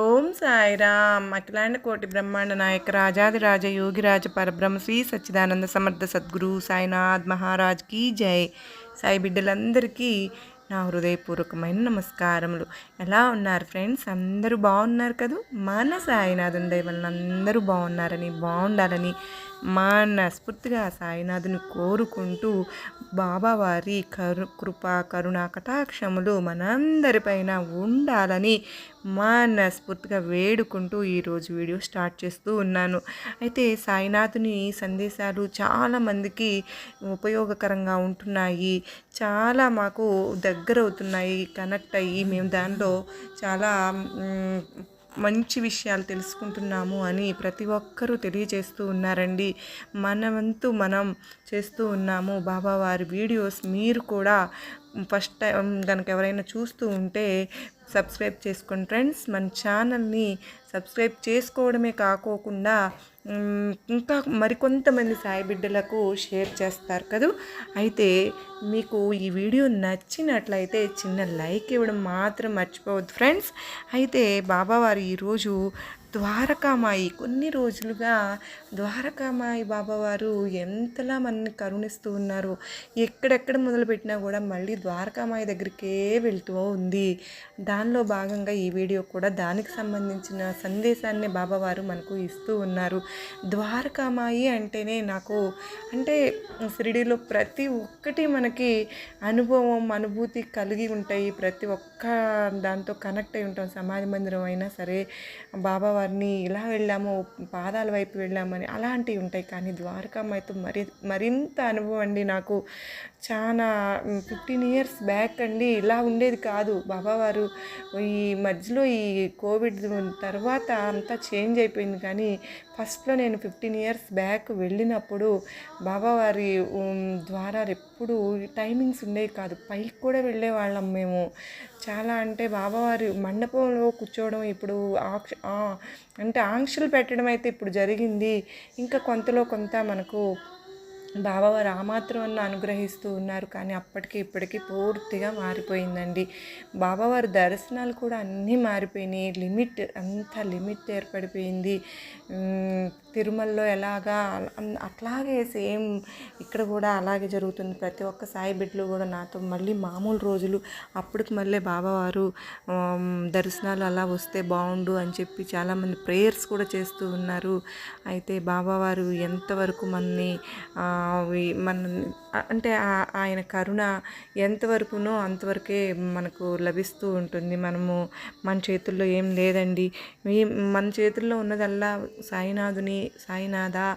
ఓం సాయిరామ్. అఖిలాండ కోటి బ్రహ్మాండ నాయక రాజాదిరాజ యోగిరాజ పరబ్రహ్మ శ్రీ సచ్చిదానంద సమర్థ సద్గురు సాయినాథ్ మహారాజ్ కీ జై. సాయి బిడ్డలందరికీ నా హృదయపూర్వకమైన నమస్కారములు. ఎలా ఉన్నారు ఫ్రెండ్స్? అందరూ బాగున్నారు కదూ? మన సాయినాథం దయ అందరూ బాగున్నారని బాగుండాలని మనస్ఫూర్తిగా సాయినాథుని కోరుకుంటూ బాబావారి కరు కృప కరుణ కటాక్షములు మనందరిపైన ఉండాలని మనస్ఫూర్తిగా వేడుకుంటూ ఈరోజు వీడియో స్టార్ట్ చేస్తూ ఉన్నాను. అయితే సాయినాథుని సందేశాలు చాలామందికి ఉపయోగకరంగా ఉంటున్నాయి. చాలా మాకు దగ్గర అవుతున్నాయి కనెక్ట్ అయ్యి మేము దానిలో చాలా మంచి విషయాలు తెలుసుకుంటున్నాము అని ప్రతి ఒక్కరూ తెలియజేస్తూ ఉన్నారండి. మన వంతు మనం చేస్తూ ఉన్నాము. బాబా వారి వీడియోస్ మీరు కూడా ఫస్ట్ టైం కనుక ఎవరైనా చూస్తూ ఉంటే సబ్స్క్రైబ్ చేసుకోండి ఫ్రెండ్స్. మన ఛానల్ని సబ్స్క్రైబ్ చేసుకోవడమే కాకోకుండా ఇంకా మరికొంతమంది సాయి బిడ్డలకు షేర్ చేస్తారు కదూ. అయితే మీకు ఈ వీడియో నచ్చినట్లయితే చిన్న లైక్ ఇవ్వడం మాత్రం మర్చిపోవద్దు ఫ్రెండ్స్. అయితే బాబావారు ఈరోజు ద్వారకామాయి. కొన్ని రోజులుగా ద్వారకామాయి బాబావారు ఎంతలా మనల్ని కరుణిస్తూ ఉన్నారు. ఎక్కడెక్కడ మొదలుపెట్టినా కూడా మళ్ళీ ద్వారకామాయి దగ్గరికే వెళ్తూ ఉంది. దానిలో భాగంగా ఈ వీడియో కూడా దానికి సంబంధించిన సందేశాన్ని బాబావారు మనకు ఇస్తూ ఉన్నారు. ద్వారకామాయి అంటేనే నాకు అంటే షిరిడీలో ప్రతి ఒక్కటి మనకి అనుభవం అనుభూతి కలిగి ఉంటాయి. ప్రతి ఒక్క దాంతో కనెక్ట్ అయి ఉంటాం. సమాధి మందిరం అయినా సరే వారిని ఇలా వెళ్ళాము పాదాల వైపు వెళ్ళామని అలాంటివి ఉంటాయి. కానీ ద్వారకామాయితో మరి మరింత అనుభవం అండి నాకు. చాలా ఫిఫ్టీన్ ఇయర్స్ బ్యాక్ అండి. ఇలా ఉండేది కాదు. బాబావారు ఈ మధ్యలో ఈ కోవిడ్ తర్వాత అంతా చేంజ్ అయిపోయింది. కానీ ఫస్ట్లో నేను ఫిఫ్టీన్ ఇయర్స్ బ్యాక్ వెళ్ళినప్పుడు బాబావారి ద్వారా ఎప్పుడు టైమింగ్స్ ఉండేవి కాదు. పైకి కూడా వెళ్ళేవాళ్ళం మేము. చాలా అంటే బాబావారి మండపంలో కూర్చోవడం ఇప్పుడు ఆక్ష అంటే ఆంక్షలు పెట్టడం అయితే ఇప్పుడు జరిగింది. ఇంకా కొంతలో కొంత మనకు బాబావారు ఆ మాత్రం అన్న అనుగ్రహిస్తూ ఉన్నారు కానీ అప్పటికి ఇప్పటికీ పూర్తిగా మారిపోయిందండి. బాబావారి దర్శనాలు కూడా అన్నీ మారిపోయినాయి. లిమిట్ అంత లిమిట్ ఏర్పడిపోయింది. తిరుమలలో ఎలాగా అట్లాగే సేమ్ ఇక్కడ కూడా అలాగే జరుగుతుంది. ప్రతి ఒక్క సాయి బిడ్డలు కూడా నాతో మళ్ళీ మామూలు రోజులు అప్పటికి మళ్ళీ బాబావారు దర్శనాలు అలా వస్తే బాగుండు అని చెప్పి చాలామంది ప్రేయర్స్ కూడా చేస్తూ ఉన్నారు. అయితే బాబావారు ఎంతవరకు మనని మన అంటే ఆయన కరుణ ఎంతవరకునో అంతవరకే మనకు లభిస్తూ ఉంటుంది. మనము మన చేతుల్లో ఏం లేదండి. మీ- మన చేతుల్లో ఉన్నదల్లా సాయినాథుని సాయినాథ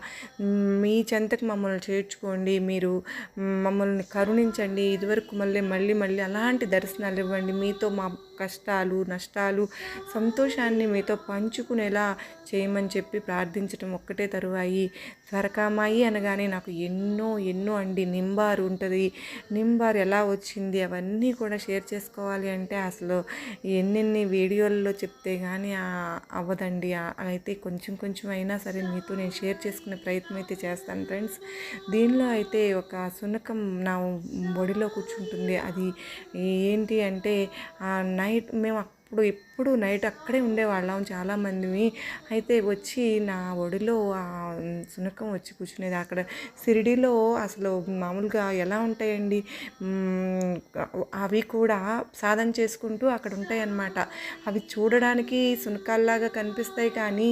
మీ చెంతకు మమ్మల్ని చేర్చుకోండి. మీరు మమ్మల్ని కరుణించండి. ఇదివరకు మళ్ళీ మళ్ళీ మళ్ళీ అలాంటి దర్శనాలు ఇవ్వండి. మీతో మా కష్టాలు నష్టాలు సంతోషాన్ని మీతో పంచుకునేలా చేయమని చెప్పి ప్రార్థించడం ఒక్కటే తరువాయి. త్వరకామాయి అనగానే నాకు ఎన్నో ఎన్నో అండి. నింబారు ఉంటుంది. నింబారు ఎలా వచ్చింది అవన్నీ కూడా షేర్ చేసుకోవాలి అంటే అసలు ఎన్నెన్ని వీడియోల్లో చెప్తే కానీ అవ్వదండి. అయితే కొంచెం కొంచెం అయినా సరే మీతో నేను షేర్ చేసుకునే ప్రయత్నం అయితే చేస్తాను ఫ్రెండ్స్. దీనిలో అయితే ఒక శునకం నా బొడిలో కూర్చుంటుంది. అది ఏంటి అంటే నైట్ మేము అప్పుడు ఎప్పుడు నైట్ అక్కడే ఉండేవాళ్ళం చాలామంది అయితే వచ్చి నా ఒడిలో ఆ సునకం వచ్చి కూర్చునేది. అక్కడ సిరిడిలో అసలు మామూలుగా ఎలా ఉంటాయండి? అవి కూడా సాధన చేసుకుంటూ అక్కడ ఉంటాయి అన్నమాట అవి చూడడానికి సునకాల్లాగా కనిపిస్తాయి కానీ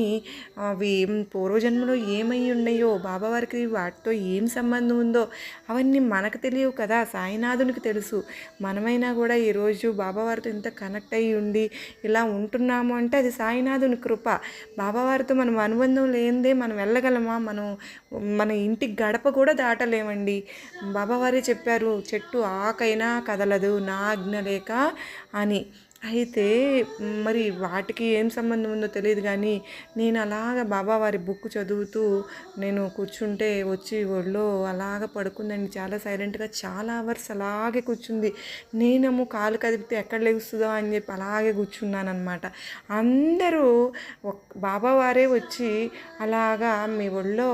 అవి పూర్వజన్మలో ఏమై ఉన్నాయో బాబావారికి వాటితో ఏం సంబంధం ఉందో అవన్నీ మనకు తెలియవు కదా. సాయినాథునికి తెలుసు. మనమైనా కూడా ఈరోజు బాబావారితో ఇంత కనెక్ట్ అయ్యి ఉండి ఇలా ఉంటున్నాము అంటే అది సాయినాథుని కృప. బాబావారితో మనం అనుబంధం లేనిదే మనం వెళ్ళగలమా? మనం మన ఇంటి గడప కూడా దాటలేమండి. బాబావారే చెప్పారు చెట్టు ఆకైనా కదలదు నా ఆజ్ఞ లేక అని. అయితే మరి వాటికి ఏం సంబంధం ఉందో తెలియదు కానీ నేను అలాగ బాబావారి బుక్ చదువుతూ నేను కూర్చుంటే వచ్చి ఒళ్ళో అలాగ పడుకుందండి. చాలా సైలెంట్గా చాలా అవర్స్ అలాగే కూర్చుంది. నేనేమో కాలు కదిపితే ఎక్కడ లెగుస్తుందో అని చెప్పి అలాగే కూర్చున్నాను అనమాట అందరూ బాబావారే వచ్చి అలాగా మీ ఒళ్ళో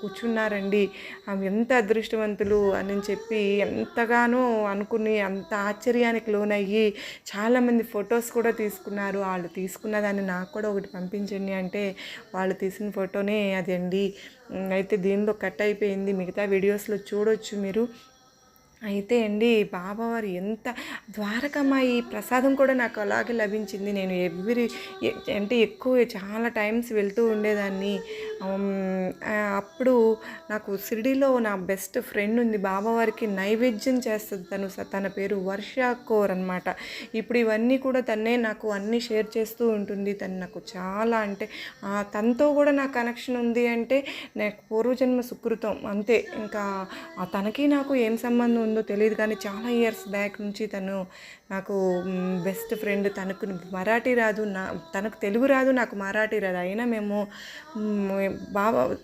కూర్చున్నారండి. అవి ఎంత అదృష్టవంతులు అని చెప్పి ఎంతగానో అనుకుని అంత ఆశ్చర్యానికి లోనయ్యి చాలా చాలామంది ఫొటోస్ కూడా తీసుకున్నారు. వాళ్ళు తీసుకున్న దాన్ని నాకు కూడా ఒకటి పంపించండి అంటే వాళ్ళు తీసిన ఫోటోనే అది అండి అయితే దీనిలో కట్ అయిపోయింది. మిగతా వీడియోస్లో చూడొచ్చు మీరు. అయితే అండి బాబావారు ఎంత ద్వారకమ్మాయి ప్రసాదం కూడా నాకు అలాగే లభించింది. నేను ఎవ్రీ అంటే ఎక్కువ చాలా టైమ్స్ వెళ్తూ ఉండేదాన్ని. అప్పుడు నాకు షిరిడీలో నా బెస్ట్ ఫ్రెండ్ ఉంది. బాబావారికి నైవేద్యం చేస్తుంది తను స- తన పేరు వర్ష కోర్ అనమాట ఇప్పుడు ఇవన్నీ కూడా తన్నే నాకు అన్నీ షేర్ చేస్తూ ఉంటుంది. తను నాకు చాలా అంటే తనతో కూడా నా కనెక్షన్ ఉంది అంటే నాకు పూర్వజన్మ సుకృతం అంతే. ఇంకా తనకి నాకు ఏం సంబంధం ఉందో తెలియదు కానీ చాలా ఇయర్స్ బ్యాక్ నుంచి తను నాకు బెస్ట్ ఫ్రెండ్ తనకు మరాఠీ రాదు నా తనకు తెలుగు రాదు నాకు మరాఠీ రాదు. అయినా మేము బాబా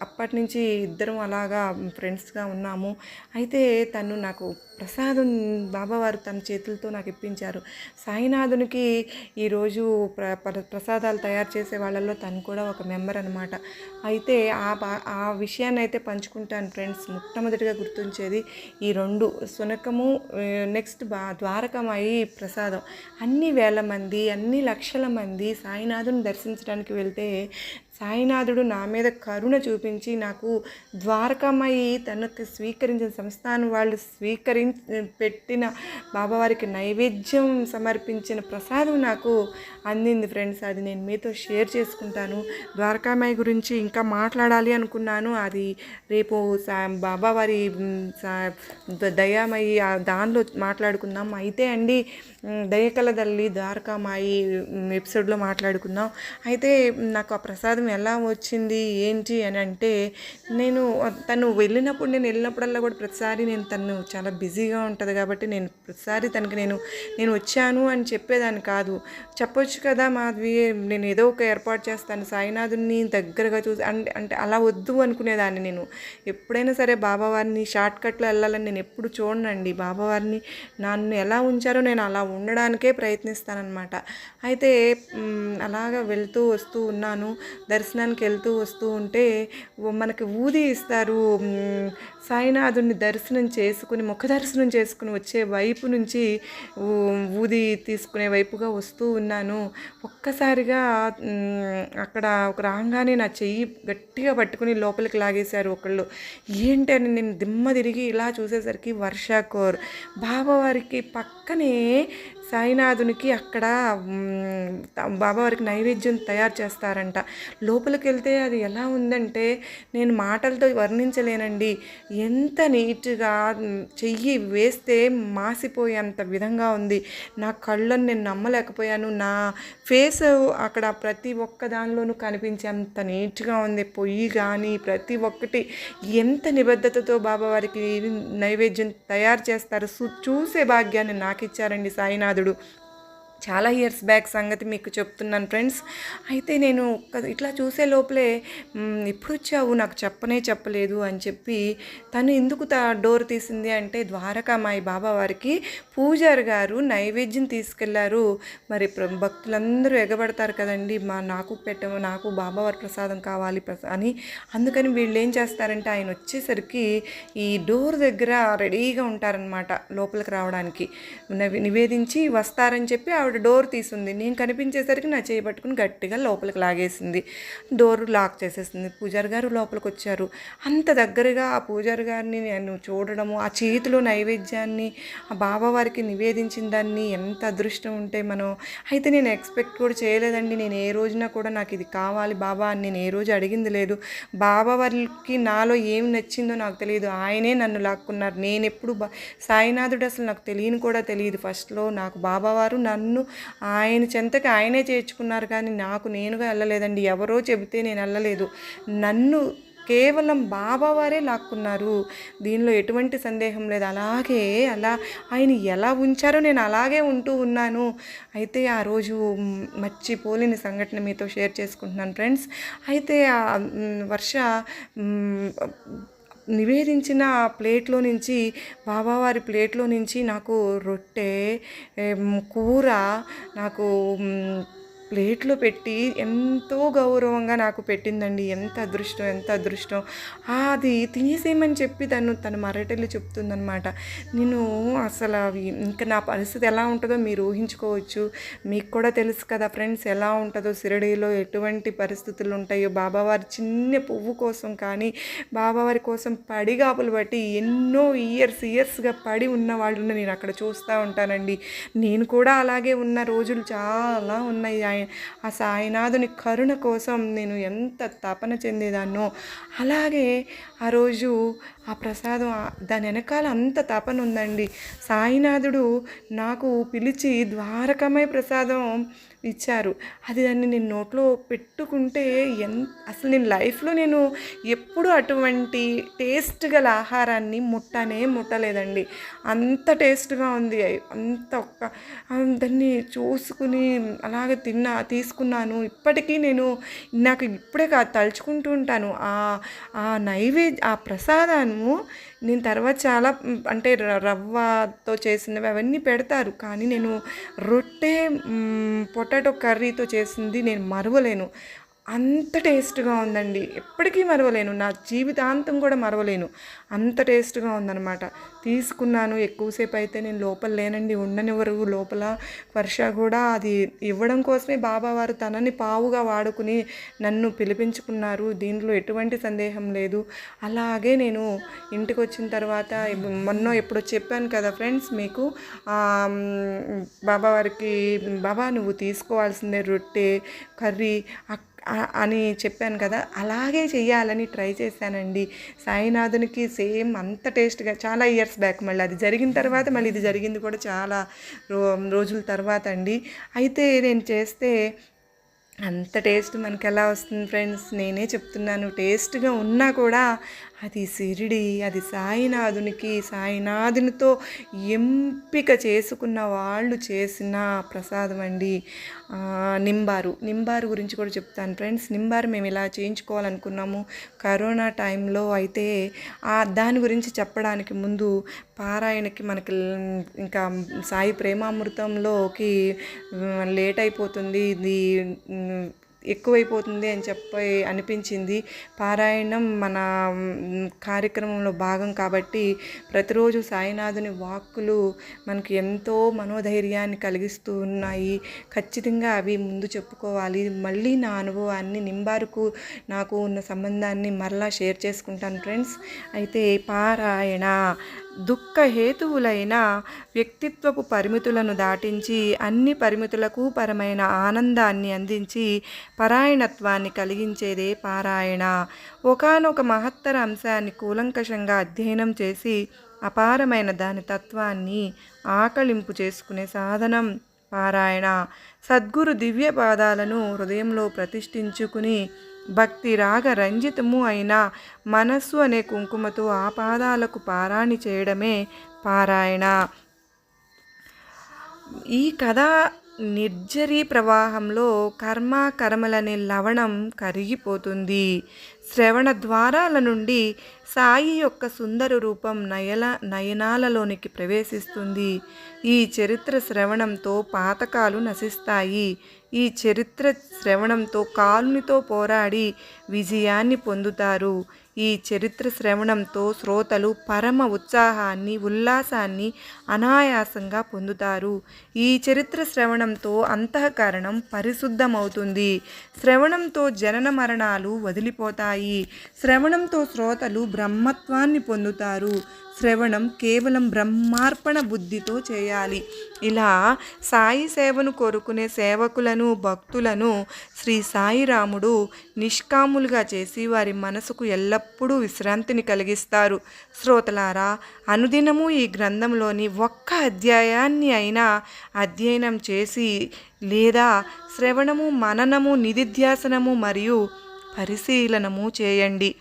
అప్పటి నుంచి ఇద్దరం అలాగా ఫ్రెండ్స్గా ఉన్నాము. అయితే తను నాకు ప్రసాదం బాబావారు తన చేతులతో నాకు ఇప్పించారు. సాయినాథునికి ఈరోజు ప్ర ప్ర- ప్రసాదాలు తయారు చేసే వాళ్ళల్లో తను కూడా ఒక మెంబర్ అనమాట అయితే ఆ బా ఆ విషయాన్ని అయితే పంచుకుంటాను ఫ్రెండ్స్ మొట్టమొదటిగా గుర్తుంచేది ఈ రెండు శునకము నెక్స్ట్ బా ద్వారకమాయి ప్రసాదం. అన్ని వేల మంది అన్ని లక్షల మంది సాయినాథుని దర్శించడానికి వెళ్తే సాయినాథుడు నా మీద కరుణ చూపించి నాకు ద్వారకామయ్యి తనకు స్వీకరించిన సంస్థానం వాళ్ళు స్వీకరి పెట్టిన బాబావారికి నైవేద్యం సమర్పించిన ప్రసాదం నాకు అందింది ఫ్రెండ్స్. అది నేను మీతో షేర్ చేసుకుంటాను. ద్వారకామయ్య గురించి ఇంకా మాట్లాడాలి అనుకున్నాను. అది రేపు సా బాబావారి సా- దయామయ్యి దానిలో మాట్లాడుకుందాం. అయితే అండి దయకల తల్లి ద్వారకామాయి ఎపిసోడ్లో మాట్లాడుకుందాం. అయితే నాకు ఆ ప్రసాదం ఎలా వచ్చింది ఏంటి అని అంటే నేను తను వెళ్ళినప్పుడు నేను వెళ్ళినప్పుడల్లా కూడా ప్రతిసారి నేను తను చాలా బిజీగా ఉంటుంది కాబట్టి నేను ప్రతిసారి తనకి నేను నేను వచ్చాను అని చెప్పేదాన్ని కాదు. చెప్పొచ్చు కదా మాధవి నేను ఏదో ఒక ఏర్పాటు చేస్తాను సాయినాథుని దగ్గరగా చూసి అంటే అంటే అలా వద్దు అనుకునేదాన్ని నేను. ఎప్పుడైనా సరే బాబావారిని షార్ట్ కట్లో వెళ్ళాలని నేను ఎప్పుడు చూడనండి. బాబావారిని నన్ను ఎలా ఉంచారో నేను అలా ఉండడానికే ప్రయత్నిస్తానన్నమాట. అయితే అలాగా వెళ్తూ వస్తూ ఉన్నాను. దర్శనానికి వెళ్తూ వస్తూ ఉంటే మనకి ఊది ఇస్తారు సాయినాథుడిని సాయినాథుని దర్శనం చేసుకుని ముఖ దర్శనం చేసుకుని వచ్చే వైపు నుంచి ఊ- ఊది తీసుకునే వైపుగా వస్తూ ఉన్నాను. ఒక్కసారిగా అక్కడ ఒక రాగానే నా చెయ్యి గట్టిగా పట్టుకుని లోపలికి లాగేశారు ఒకళ్ళు. ఏంటి అని నేను దిమ్మ తిరిగి ఇలా చూసేసరికి వర్షాకోర్. బాబావారికి పక్కనే సాయినాథునికి అక్కడ బాబావారికి నైవేద్యం తయారు చేస్తారంట. లోపలికి వెళ్తే అది ఎలా ఉందంటే నేను మాటలతో వర్ణించలేనండి. ఎంత నీట్గా చెయ్యి వేస్తే మాసిపోయేంత విధంగా ఉంది. నా కళ్ళను నేను నమ్మలేకపోయాను. నా ఫేస్ అక్కడ ప్రతి ఒక్క దానిలోనూ కనిపించేంత నీట్గా ఉంది. పొయ్యి కానీ ప్రతి ఒక్కటి ఎంత నిబద్ధతతో బాబావారికి నైవేద్యం తయారు చేస్తారు. చూసే భాగ్యాన్ని నాకు ఇచ్చారండి సాయినాథుడు. చాలా ఇయర్స్ బ్యాక్ సంగతి మీకు చెప్తున్నాను ఫ్రెండ్స్ అయితే నేను ఇట్లా చూసే లోపలే "మ్, ఎప్పుడు వచ్చావు నాకు చెప్పనే చెప్పలేదు అని చెప్పి తను ఎందుకు తా డోర్ తీసింది అంటే ద్వారకామాయి బాబా వారికి పూజారి గారు నైవేద్యం తీసుకెళ్ళారు. మరి భక్తులందరూ ఎగబడతారు కదండి. మా నాకు పెట్టము నాకు బాబావారి ప్రసాదం కావాలి అని అందుకని వీళ్ళు ఏం చేస్తారంటే ఆయన వచ్చేసరికి ఈ డోర్ దగ్గర రెడీగా ఉంటారనమాట లోపలికి రావడానికి. నివేదించి వస్తారని చెప్పి ఆవిడ డోర్ తీసుంది. నేను కనిపించేసరికి నా చేయి పట్టుకుని గట్టిగా లోపలికి లాగేసింది. డోర్ లాక్ చేసేసింది. పూజారి గారు లోపలికి వచ్చారు. అంత దగ్గరగా ఆ పూజారి గారిని నేను చూడడము ఆ చేతిలో నైవేద్యాన్ని ఆ బాబావారికి నివేదించిన దాన్ని ఎంత అదృష్టం ఉంటే మనం అయితే నేను ఎక్స్పెక్ట్ కూడా చేయలేదండి. నేను ఏ రోజున కూడా నాకు ఇది కావాలి బాబా అని నేను ఏ రోజు అడిగింది లేదు. బాబా వారికి నాలో ఏం నచ్చిందో నాకు తెలియదు. ఆయనే నన్ను లాక్కున్నారు. నేను ఎప్పుడు బా సాయినాథుడు అసలు నాకు తెలియని కూడా తెలియదు. ఫస్ట్లో నాకు బాబావారు నన్ను ఆయన చెంతకి ఆయనే చేర్చుకున్నారు కానీ నాకు నేనుగా వెళ్ళలేదండి ఎవరో చెబితే నేను వెళ్ళలేదు నన్ను కేవలం బాబావారే లాక్కున్నారు. దీనిలో ఎటువంటి సందేహం లేదు. అలాగే అలా ఆయన ఎలా ఉంచారో నేను అలాగే ఉంటూ ఉన్నాను. అయితే ఆ రోజు మర్చిపోలేని సంఘటన మీతో షేర్ చేసుకుంటున్నాను ఫ్రెండ్స్. అయితే ఆ వర్ష నివేదించిన నివేదించిన ప్లేట్లో నుంచి బాబావారి ప్లేట్లో నుంచి నాకు రొట్టె కూర నాకు ప్లేట్లో పెట్టి ఎంతో గౌరవంగా నాకు పెట్టిందండి. ఎంత అదృష్టం ఎంత అదృష్టం. అది తినేసేయమని చెప్పి తను తన మరటలు చెప్తుందనమాట నేను అసలు అవి ఇంకా నా పరిస్థితి ఎలా ఉంటుందో మీరు ఊహించుకోవచ్చు. మీకు కూడా తెలుసు కదా ఫ్రెండ్స్ ఎలా ఉంటుందో సిరడీలో ఎటువంటి పరిస్థితులు ఉంటాయో. బాబావారి చిన్న పువ్వు కోసం కానీ బాబావారి కోసం పడిగాపులు బట్టి ఎన్నో ఇయర్స్ ఇయర్స్గా పడి ఉన్న వాళ్ళని నేను అక్కడ చూస్తూ ఉంటానండి. నేను కూడా అలాగే ఉన్న రోజులు చాలా ఉన్నాయి ఆయన ఆ సాయినాథుని కరుణ కోసం నేను ఎంత తపన చెందేదాన్నో అలాగే ఆ రోజు ఆ ప్రసాదం దాని వెనకాల అంత తపన ఉందండి. సాయినాథుడు నాకు పిలిచి ద్వారకమై ప్రసాదం ఇచ్చారు. అది దాన్ని నేను నోట్లో పెట్టుకుంటే ఎన్ అసలు నేను లైఫ్లో నేను ఎప్పుడు అటువంటి టేస్ట్ గల ఆహారాన్ని ముట్టనే ముట్టలేదండి. అంత టేస్ట్గా ఉంది. అంత ఒక్క దాన్ని చూసుకుని అలాగే తిన్నా తీసుకున్నాను. ఇప్పటికీ నేను నాకు ఇప్పుడే కాదు తలుచుకుంటూ ఉంటాను. ఆ ఆ నైవేద్య ఆ ప్రసాదాన్ని నేను తర్వాత చాలా అంటే రవ్వతో చేసినవి అవన్నీ పెడతారు. కానీ నేను రొట్టె పొటాటో కర్రీతో చేసింది నేను మరవలేను. అంత టేస్ట్గా ఉందండి. ఎప్పటికీ మరవలేను. నా జీవితాంతం కూడా మరవలేను. అంత టేస్ట్గా ఉందన్నమాట. తీసుకున్నాను. ఎక్కువసేపు అయితే నేను లోపల లేనండి. ఉండనివ్వరు. లోపల వర్ష కూడా అది ఇవ్వడం కోసమే బాబావారు తనని పావుగా వాడుకుని నన్ను పిలిపించుకున్నారు. దీంట్లో ఎటువంటి సందేహం లేదు. అలాగే నేను ఇంటికి వచ్చిన తర్వాత మొన్నో మొన్న ఎప్పుడో చెప్పాను కదా ఫ్రెండ్స్ మీకు బాబావారికి బాబా నువ్వు తీసుకోవాల్సిందే రొట్టె కర్రీ అక్- అని చెప్పాను కదా అలాగే చేయాలని ట్రై చేశానండి. సాయినాథునికి సేమ్ అంత టేస్ట్గా చాలా ఇయర్స్ బ్యాక్ మళ్ళీ అది జరిగిన తర్వాత మళ్ళీ ఇది జరిగింది కూడా చాలా రో రోజుల తర్వాత అండి. అయితే నేను చేస్తే అంత టేస్ట్ మనకి ఎలా వస్తుంది ఫ్రెండ్స్? నేనే చెప్తున్నాను టేస్ట్గా ఉన్నా కూడా అది సిరిడి అది సాయినాథునికి సాయినాథునితో ఎంపిక చేసుకున్న వాళ్ళు చేసిన ప్రసాదం అండి. నింబారు. నింబారు గురించి కూడా చెప్తాను. ఫ్రెండ్స్ నింబారు మేము ఇలా చేయించుకోవాలనుకున్నాము. కరోనా టైంలో అయితే దాని గురించి చెప్పడానికి ముందు పారాయణకి మనకి ఇంకా సాయి ప్రేమామృతంలోకి లేట్ అయిపోతుంది. ఇది ఎక్కువైపోతుంది అని చెప్పి అనిపించింది. పారాయణం మన కార్యక్రమంలో భాగం కాబట్టి ప్రతిరోజు సాయినాథుని వాక్కులు మనకి ఎంతో మనోధైర్యాన్ని కలిగిస్తూ ఉన్నాయి. ఖచ్చితంగా అవి ముందు చెప్పుకోవాలి. మళ్ళీ నా అనుభవాన్ని నింబారుకు నాకు ఉన్న సంబంధాన్ని మరలా షేర్ చేసుకుంటాను ఫ్రెండ్స్. అయితే పారాయణ దుఃఖ హేతువులైన వ్యక్తిత్వపు పరిమితులను దాటించి అన్ని పరిమితులకు పరమైన ఆనందాన్ని అందించి పరాయణత్వాన్ని కలిగించేదే పారాయణ. ఒకానొక మహత్తర అంశాన్ని కూలంకషంగా అధ్యయనం చేసి అపారమైన దాని తత్వాన్ని ఆకలింపు చేసుకునే సాధనం పారాయణ. సద్గురు దివ్య పాదాలను హృదయంలో ప్రతిష్ఠించుకుని భక్తి రాగ రంజితము అయిన మనస్సు అనే కుంకుమతో ఆ పాదాలకు పారాణి చేయడమే పారాయణ. ఈ కథ నిర్జరీ ప్రవాహంలో కర్మ కర్మలనే లవణం కరిగిపోతుంది. శ్రవణ ద్వారాల నుండి సాయి యొక్క సుందర రూపం నయల నయనాలలోనికి ప్రవేశిస్తుంది. ఈ చరిత్ర శ్రవణంతో పాతకాలు నశిస్తాయి. ఈ చరిత్ర శ్రవణంతో కాలునితో పోరాడి విజయాన్ని పొందుతారు. ఈ చరిత్ర శ్రవణంతో శ్రోతలు పరమ ఉత్సాహాన్ని ఉల్లాసాన్ని అనాయాసంగా పొందుతారు. ఈ చరిత్ర శ్రవణంతో అంతఃకరణం పరిశుద్ధమవుతుంది. శ్రవణంతో జనన మరణాలు వదిలిపోతాయి. శ్రవణంతో శ్రోతలు బ్రహ్మత్వాన్ని పొందుతారు. శ్రవణం కేవలం బ్రహ్మార్పణ బుద్ధితో చేయాలి. ఇలా సాయి సేవను కోరుకునే సేవకులను భక్తులను శ్రీ సాయిరాముడు నిష్కాములుగా చేసి వారి మనసుకు ఎల్లప్పుడూ విశ్రాంతిని కలిగిస్తారు. శ్రోతలారా అనుదినము ఈ గ్రంథంలోని ఒక్క అధ్యాయాన్ని అయినా అధ్యయనం చేసి లేదా శ్రవణము మననము నిధిధ్యాసనము మరియు పరిశీలనము చేయండి.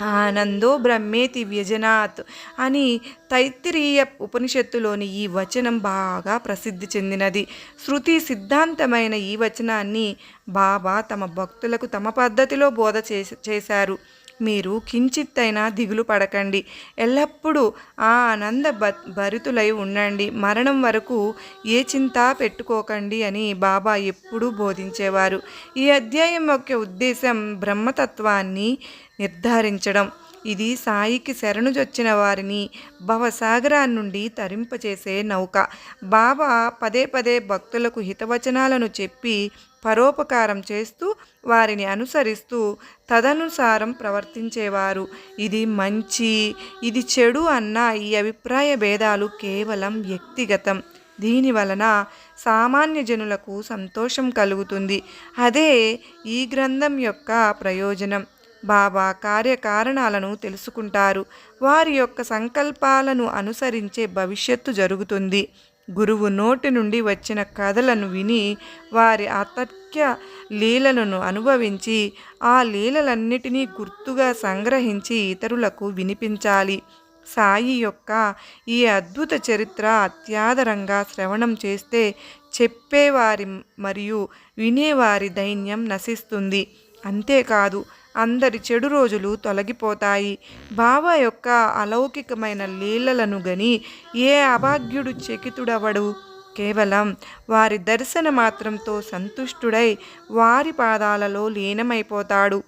ఆనందో బ్రహ్మేతి వ్యజనాత్ అని తైత్తిరీయ ఉపనిషత్తులోని ఈ వచనం బాగా ప్రసిద్ధి చెందినది. శృతి సిద్ధాంతమైన ఈ వచనాన్ని బాబా తమ భక్తులకు తమ పద్ధతిలో బోధ చేసి చేశారు. మీరు కించిత్తైనా దిగులు పడకండి. ఎల్లప్పుడూ ఆ ఆనంద బ భరితులై ఉండండి. మరణం వరకు ఏ చింత పెట్టుకోకండి అని బాబా ఎప్పుడూ బోధించేవారు. ఈ అధ్యాయం యొక్క ఉద్దేశం బ్రహ్మతత్వాన్ని నిర్ధారించడం. ఇది సాయికి శరణుజొచ్చిన వారిని భవసాగరాన్ని నుండి తరింపచేసే నౌక. బాబా పదే పదే భక్తులకు హితవచనాలను చెప్పి పరోపకారం చేస్తూ వారిని అనుసరిస్తూ తదనుసారం ప్రవర్తించేవారు. ఇది మంచి ఇది చెడు అన్న ఈ అభిప్రాయ భేదాలు కేవలం వ్యక్తిగతం. దీని వలన సామాన్య జనులకు సంతోషం కలుగుతుంది. అదే ఈ గ్రంథం యొక్క ప్రయోజనం. బాబా కార్యకారణాలను తెలుసుకుంటారు. వారి యొక్క సంకల్పాలను అనుసరించే భవిష్యత్తు జరుగుతుంది. గురువు నోటి నుండి వచ్చిన కథలను విని వారి అతక్య లీలలను అనుభవించి ఆ లీలలన్నిటినీ గుర్తుగా సంగ్రహించి ఇతరులకు వినిపించాలి. సాయి యొక్క ఈ అద్భుత చరిత్ర అత్యాదరంగా శ్రవణం చేస్తే చెప్పేవారి మరియు వినేవారి దైన్యం నశిస్తుంది. అంతేకాదు అందరి చెడు రోజులు తొలగిపోతాయి. బాబా యొక్క అలౌకికమైన లీలలను గని ఏ అభాగ్యుడు చెకితుడవడు. కేవలం వారి దర్శన మాత్రంతో సంతుష్టుడై వారి పాదాలలో లీనమైపోతాడు.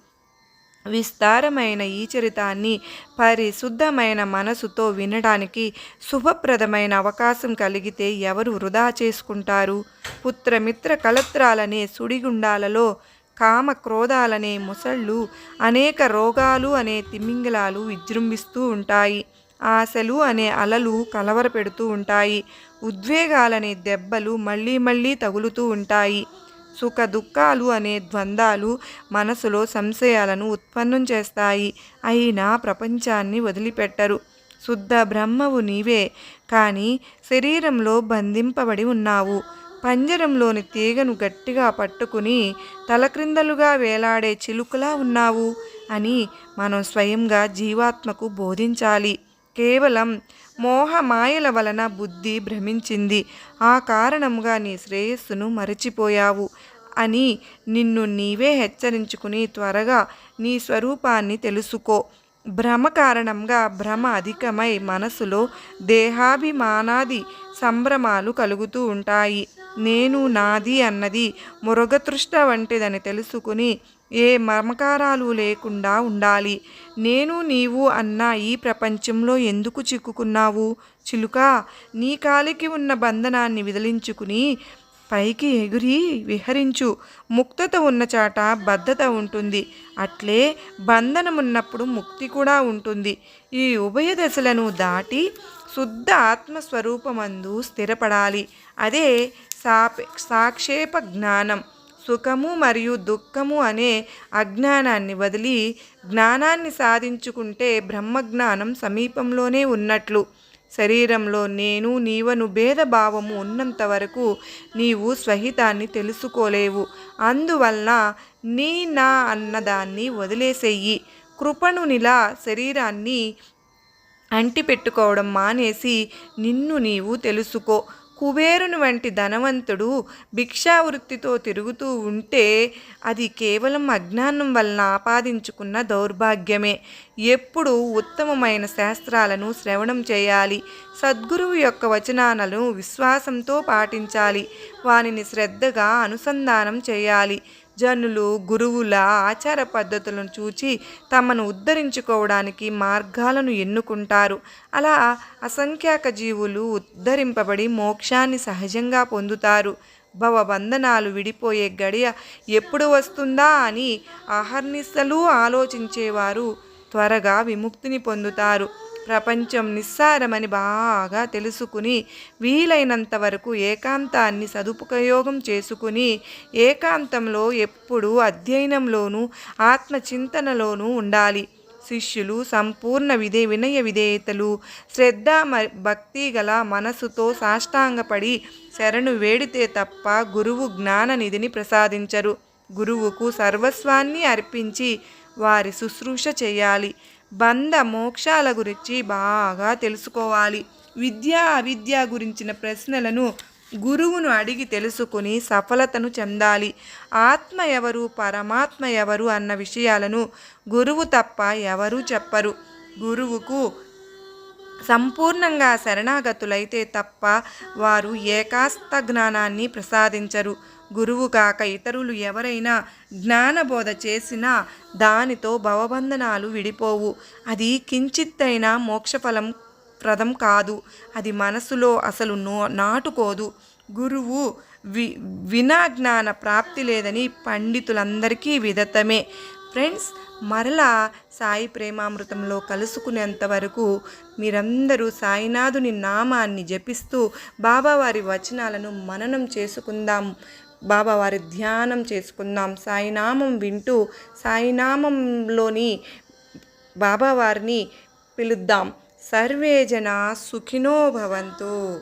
విస్తారమైన ఈ చరితాన్ని పరిశుద్ధమైన మనసుతో వినడానికి శుభప్రదమైన అవకాశం కలిగితే ఎవరు వృధా చేసుకుంటారు? పుత్రమిత్ర కలత్రాలనే సుడిగుండాలలో కామ క్రోధాలనే ముసళ్ళు అనేక రోగాలు అనే తిమింగలాలు విజృంభిస్తూ ఉంటాయి. ఆశలు అనే అలలు కలవరపెడుతూ ఉంటాయి. ఉద్వేగాలనే దెబ్బలు మళ్ళీ మళ్ళీ తగులుతూ ఉంటాయి. సుఖ దుఃఖాలు అనే ద్వంద్వాలు మనసులో సంశయాలను ఉత్పన్నం చేస్తాయి. అయినా ప్రపంచాన్ని వదిలిపెట్టరు. శుద్ధ బ్రహ్మవు నీవే. కానీ శరీరంలో బంధింపబడి ఉన్నావు. పంజరంలోని తీగను గట్టిగా పట్టుకుని తలక్రిందలుగా వేలాడే చిలుకలా ఉన్నావు అని మనం స్వయంగా జీవాత్మకు బోధించాలి. కేవలం మోహమాయల వలన బుద్ధి భ్రమించింది. ఆ కారణముగా నీ శ్రేయస్సును మరచిపోయావు అని నిన్ను నీవే హెచ్చరించుకుని త్వరగా నీ స్వరూపాన్ని తెలుసుకో. భ్రమ కారణంగా భ్రమ అధికమై మనసులో దేహాభిమానాది సంభ్రమాలు కలుగుతూ ఉంటాయి. నేను నాది అన్నది మురగతృష్ట వంటిదని తెలుసుకుని ఏ మమకారాలు లేకుండా ఉండాలి. నేను నీవు అన్న ఈ ప్రపంచంలో ఎందుకు చిక్కుకున్నావు? చిలుక నీ కాలికి ఉన్న బంధనాన్ని విదిలించుకుని పైకి ఎగురి విహరించు. ముక్తత ఉన్న చాట బద్ధత ఉంటుంది. అట్లే బంధనమున్నప్పుడు ముక్తి కూడా ఉంటుంది. ఈ ఉభయ దశలను దాటి శుద్ధ ఆత్మస్వరూపమందు స్థిరపడాలి. అదే సాపే సాక్షేప జ్ఞానం. సుఖము మరియు దుఃఖము అనే అజ్ఞానాన్ని వదిలి జ్ఞానాన్ని సాధించుకుంటే బ్రహ్మజ్ఞానం సమీపంలోనే ఉన్నట్లు. శరీరంలో నేను నీవను భేదభావము ఉన్నంత వరకు నీవు స్వహితాన్ని తెలుసుకోలేవు. అందువలన నీ నా అన్నదాన్ని వదిలేసేయి. కృపణునిలా శరీరాన్ని అంటి పెట్టుకోవడం మానేసి నిన్ను నీవు తెలుసుకో. కుబేరుని వంటి ధనవంతుడు భిక్షావృత్తితో తిరుగుతూ ఉంటే అది కేవలం అజ్ఞానం వలన ఆపాదించుకున్న దౌర్భాగ్యమే. ఎప్పుడు ఉత్తమమైన శాస్త్రాలను శ్రవణం చేయాలి. సద్గురువు యొక్క వచనాలను విశ్వాసంతో పాటించాలి. వానిని శ్రద్ధగా అనుసంధానం చేయాలి. జనులు గురువుల ఆచార పద్ధతులను చూచి తమను ఉద్ధరించుకోవడానికి మార్గాలను ఎన్నుకుంటారు. అలా అసంఖ్యాక జీవులు ఉద్ధరింపబడి మోక్షాన్ని సహజంగా పొందుతారు. భవబంధనాలు విడిపోయే గడియ ఎప్పుడు వస్తుందా అని అహర్నిశలు ఆలోచించేవారు త్వరగా విముక్తిని పొందుతారు. ప్రపంచం నిస్సారమని బాగా తెలుసుకుని వీలైనంత వరకు ఏకాంతాన్ని సదుపయోగం చేసుకుని ఏకాంతంలో ఎప్పుడూ అధ్యయనంలోనూ ఆత్మచింతనలోనూ ఉండాలి. శిష్యులు సంపూర్ణ విధే వినయ విధేయతలు శ్రద్ధ భక్తి గల మనసుతో సాష్టాంగపడి శరణు వేడితే తప్ప గురువు జ్ఞాన నిధిని ప్రసాదించరు. గురువుకు సర్వస్వాన్ని అర్పించి వారి శుశ్రూష చేయాలి. బంధ మోక్షాల గురించి బాగా తెలుసుకోవాలి. విద్య అవిద్య గురించిన ప్రశ్నలను గురువును అడిగి తెలుసుకుని సఫలతను చెందాలి. ఆత్మ ఎవరు పరమాత్మ ఎవరు అన్న విషయాలను గురువు తప్ప ఎవరూ చెప్పరు. గురువుకు సంపూర్ణంగా శరణాగతులైతే తప్ప వారు ఏకాస్త జ్ఞానాన్ని ప్రసాదించరు. గురువు కాక ఇతరులు ఎవరైనా జ్ఞానబోధ చేసినా దానితో భవబంధనాలు విడిపోవు. అది కించిత్తైనా మోక్షఫలం ప్రదం కాదు. అది మనసులో అసలు నో నాటుకోదు. గురువు వి వినా జ్ఞాన ప్రాప్తి లేదని పండితులందరికీ విదతమే. ఫ్రెండ్స్ మరలా సాయి ప్రేమామృతంలో కలుసుకునేంత వరకు మీరందరూ సాయినాథుని నామాన్ని జపిస్తూ బాబావారి వచనాలను మననం చేసుకుందాం. బాబావారి ధ్యానం చేసుకుందాం. సాయినామం వింటూ సాయినామంలోని బాబావారిని పిలుద్దాం. సర్వే జన సుఖినో భవంతు.